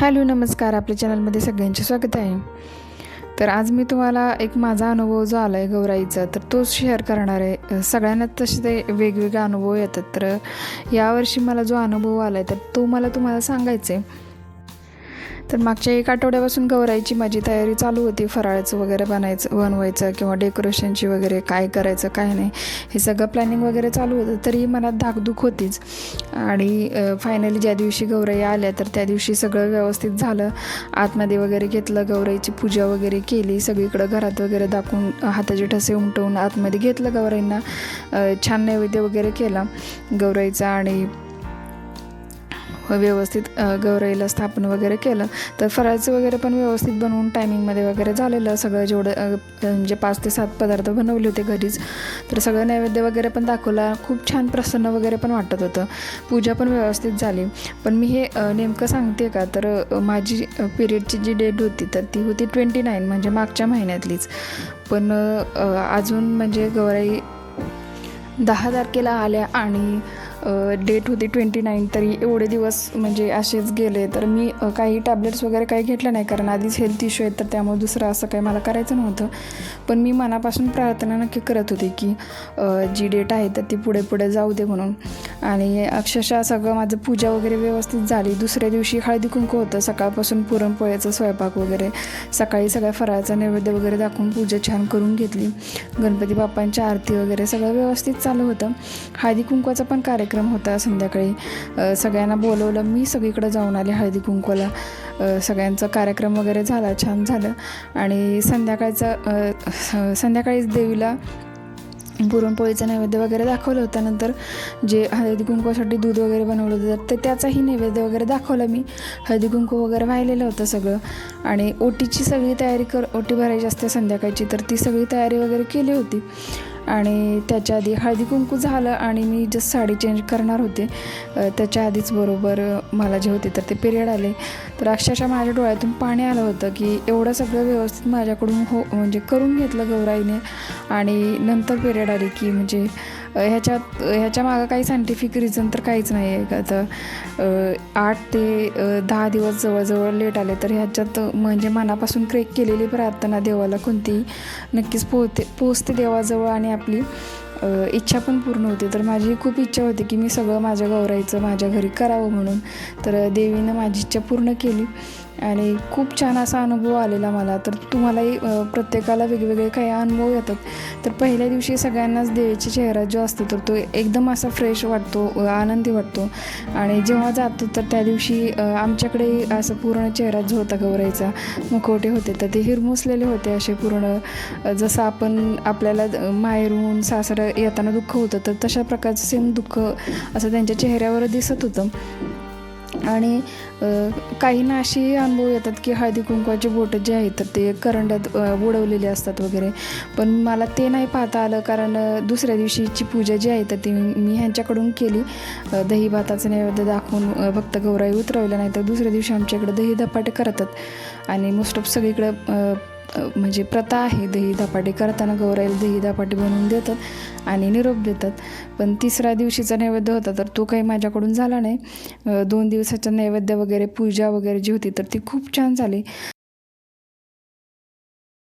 Hello नमस्कार. आपल्या चॅनलमध्ये सगळ्यांचे स्वागत आहे. तर आज मी तुम्हाला एक माझा अनुभव जो आला आहे गौराईचा तर तोच शेअर करणार आहे. सगळ्यांना तसे ते वेगवेगळे अनुभव येतात. तर यावर्षी मला जो अनुभव आला आहे तर तो मला तुम्हाला सांगायचा आहे तर मागच्या एक आठवड्यापासून गौराईची माझी तयारी चालू होती. फराळाचं वगैरे बनायचं बनवायचं किंवा डेकोरेशनची वगैरे काय करायचं काय नाही हे सगळं प्लॅनिंग वगैरे चालू होतं. तरी मनात धाकधूक होतीच. आणि फायनली ज्या दिवशी गौराई आल्या तर त्या दिवशी सगळं व्यवस्थित झालं. आतमध्ये वगैरे घेतलं गौराईची पूजा वगैरे केली. सगळीकडं घरात वगैरे दाखवून हाताचे ठसे उमटवून आतमध्ये घेतलं गौराईंना. छान नैवेद्य वगैरे केला. गौराईचा आणि हो, व्यवस्थित गौरईला स्थापन वगैरे केलं. तर फराळचं वगैरे पण व्यवस्थित बनवून टायमिंगमध्ये वगैरे झालेलं सगळं जेवढं म्हणजे पाच ते सात पदार्थ बनवले होते घरीच. तर सगळं नैवेद्य वगैरे पण दाखवला. खूप छान प्रसन्न वगैरे पण वाटत होतं. पूजा पण व्यवस्थित झाली. पण मी हे नेमकं सांगते का? तर माझी पिरियडची जी डेट होती तर ती होती ट्वेंटी नाईन म्हणजे मागच्या महिन्यातलीच. पण अजून म्हणजे गौराई दहा तारखेला आल्या आणि डेट होती ट्वेंटी नाईन तरी एवढे दिवस म्हणजे असेच गेले. तर मी काही टॅबलेट्स वगैरे काही घेतलं नाही कारण आधीच हेल्थ इश्यू आहेत तर त्यामुळे दुसरं असं काही मला करायचं नव्हतं. पण मी मनापासून प्रार्थना नक्की करत होते की जी डेट आहे तर ती पुढे पुढे जाऊ दे म्हणून. आणि अक्षरशः सगळं माझं पूजा वगैरे व्यवस्थित झाली. दुसऱ्या दिवशी हळदी कुंकू होतं सकाळपासून पुरणपोळ्याचा स्वयंपाक वगैरे. सकाळी सगळ्या फराळाचा नैवेद्य वगैरे दाखवून पूजा छान करून घेतली. गणपती बाप्पांची आरती वगैरे सगळं व्यवस्थित चालू होतं. हळदी कुंकवाचा पण कार्यक्रम होता संध्याकाळी. सगळ्यांना बोलवलं. मी सगळीकडे जाऊन आले हळदी कुंकवाला सगळ्यांचा कार्यक्रम वगैरे झाला छान झालं. आणि संध्याकाळचा संध्याकाळीच देवीला पुरणपोळीचं नैवेद्य वगैरे दाखवलं होतं. नंतर जे हळदी कुंकवासाठी दूध वगैरे बनवलं होतं तर त्याचाही नैवेद्य वगैरे दाखवला मी. हळदी कुंकू वगैरे वाहिलेलं होतं सगळं. आणि ओटीची सगळी तयारी कर ओटी भरायची असते संध्याकाळची तर ती सगळी तयारी वगैरे केली होती. आणि त्याच्या आधी हळदी कुंकू झालं आणि मी जस्ट साडी चेंज करणार होते. त्याच्या आधीच बरोबर मला जे होते तर ते पिरियड आले. तर अक्षरशः माझ्या डोळ्यातून पाणी आलं होतं की एवढं सगळं व्यवस्थित माझ्याकडून हो म्हणजे करून घेतलं गौराईने. आणि नंतर पिरियड आली की म्हणजे ह्याच्यात ह्याच्या मागं काही सायंटिफिक रिझन तर काहीच नाही आहे का तर आठ ते दहा दिवस जवळजवळ लेट आले तर ह्याच्यात म्हणजे मनापासून क्रेक केलेली प्रार्थना देवाला कोणतीही नक्कीच पोहते पोचते देवाजवळ आणि आपली इच्छा पण पूर्ण होते. तर माझी खूप इच्छा होती की मी सगळं माझ्या गौराईचं माझ्या घरी करावं म्हणून. तर देवीनं माझी इच्छा पूर्ण केली. आणि खूप छान असा अनुभव आलेला मला. तर तुम्हालाही प्रत्येकाला वेगवेगळे काही अनुभव येतात. तर पहिल्या दिवशी सगळ्यांनाच देवीचा चेहरा जो असतो तर तो एकदम असा फ्रेश वाटतो आनंदी वाटतो. आणि जेव्हा जातो तर त्या दिवशी आमच्याकडे असं पूर्ण चेहरा जो होता गौराईचा मुखवटे होते तर ते हिरमुसलेले होते असे पूर्ण. जसं आपण आपल्याला माहेरून सासरं येताना दुःख होतं. तर तशा प्रकारचं सेम दुःख असं त्यांच्या चेहऱ्यावर दिसत होतं. आणि काहींना अशी अनुभव येतात की हळदी कुंकवाचे बोटं जे आहेत तर ते करंड्यात अ, बुडवलेले असतात वगैरे. पण मला ते नाही पाहता आलं कारण दुसऱ्या दिवशीची पूजा जी आहे तर ती मी ह्यांच्याकडून केली. दहीभाताचं दही भाताचं नैवेद्य दाखवून भक्त गौराई उतरवलं नाही तर दुसऱ्या दिवशी आमच्याकडे दही धपाटे करतात. आणि मोस्ट ऑफ सगळीकडं म्हणजे प्रथा आहे दही धपाटे करताना गौराईला दही धपाटे बनवून देतात आणि निरोप देतात. पण तिसऱ्या दिवशीचा नैवेद्य होता तर तो काही माझ्याकडून झाला नाही. दोन दिवसाचा नैवेद्य वगैरे पूजा वगैरे जी होती तर ती खूप छान झाली.